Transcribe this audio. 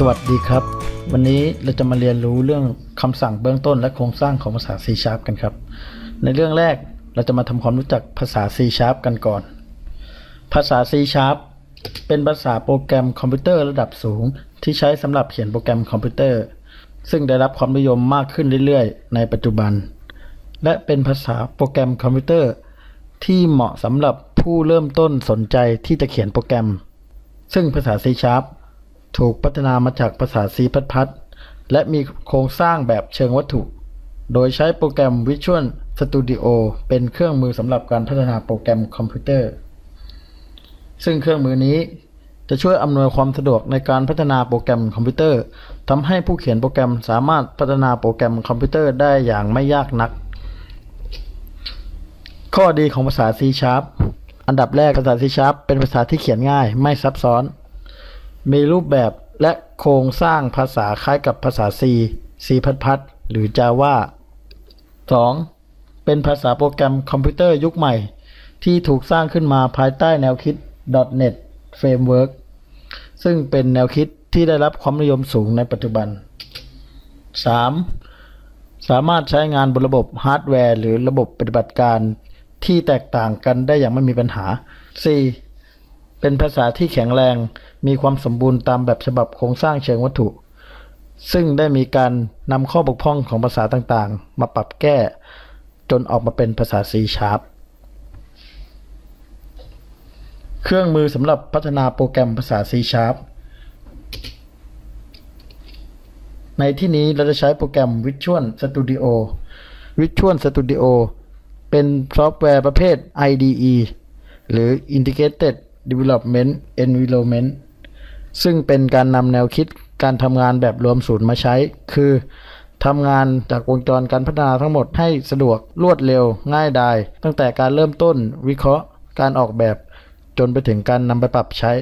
สวัสดีครับ วันนี้เราจะมาเรียนรู้เรื่องคำสั่งเบื้องต้นและโครงสร้างของภาษา C Sharp กันครับ ในเรื่องแรกเราจะมาทำความรู้จักภาษา C Sharp กันก่อน ภาษา C Sharp เป็นภาษาโปรแกรมคอมพิวเตอร์ระดับสูง ที่ใช้สำหรับเขียนโปรแกรมคอมพิวเตอร์ ซึ่งได้รับความนิยมมากขึ้นเรื่อยๆ ในปัจจุบัน และเป็นภาษาโปรแกรมคอมพิวเตอร์ ที่เหมาะสำหรับผู้เริ่มต้นสนใจที่จะเขียนโปรแกรม ซึ่งภาษา C Sharp ถูกพัฒนามาจากภาษา C++ และมีโครงสร้างแบบเชิงวัตถุ โดยใช้โปรแกรม Visual Studio เป็นเครื่องมือสำหรับการพัฒนาโปรแกรมคอมพิวเตอร์ ซึ่งเครื่องมือนี้จะช่วยอำนวยความสะดวกในการพัฒนาโปรแกรมคอมพิวเตอร์ทำให้ผู้เขียนโปรแกรมสามารถพัฒนาโปรแกรมคอมพิวเตอร์ได้อย่างไม่ยากนัก ข้อดีของภาษา C Sharp อันดับแรกภาษา C Sharp เป็นภาษาที่เขียนง่ายไม่ซับซ้อน มีรูปแบบและโครงสร้างภาษาคล้ายกับภาษา C C++ หรือ Java 2. เป็นภาษาโปรแกรมคอมพิวเตอร์ยุคใหม่ ที่ถูกสร้างขึ้นมาภายใต้แนวคิด .NET Framework ซึ่งเป็นแนวคิดที่ได้รับความนิยมสูงในปัจจุบัน 3. สามารถใช้งานบนระบบฮาร์ดแวร์หรือระบบปฏิบัติการที่แตกต่างกันได้อย่างไม่มีปัญหา 4. เป็นภาษาที่แข็งแรง มีความสมบูรณ์ตามแบบฉบับโครงสร้างเชิงวัตถุ ซึ่งได้มีการนำข้อบกพร่องของภาษาต่างๆ มาปรับแก้ จนออกมาเป็นภาษา C Sharp เครื่องมือสำหรับพัฒนาโปรแกรมภาษา C Sharp ในที่นี้เราจะใช้โปรแกรม Visual Studio Visual Studio เป็นซอฟต์แวร์ประเภท IDE หรือ Integrated Development Environment ซึ่งเป็นการนำแนวคิดการทำงานแบบรวมศูนย์มาใช้ คือทำงานจากวงจรการพัฒนาทั้งหมดให้สะดวกรวดเร็วง่ายดาย ตั้งแต่การเริ่มต้นวิเคราะห์การออกแบบจนไปถึงการนำไปปรับใช้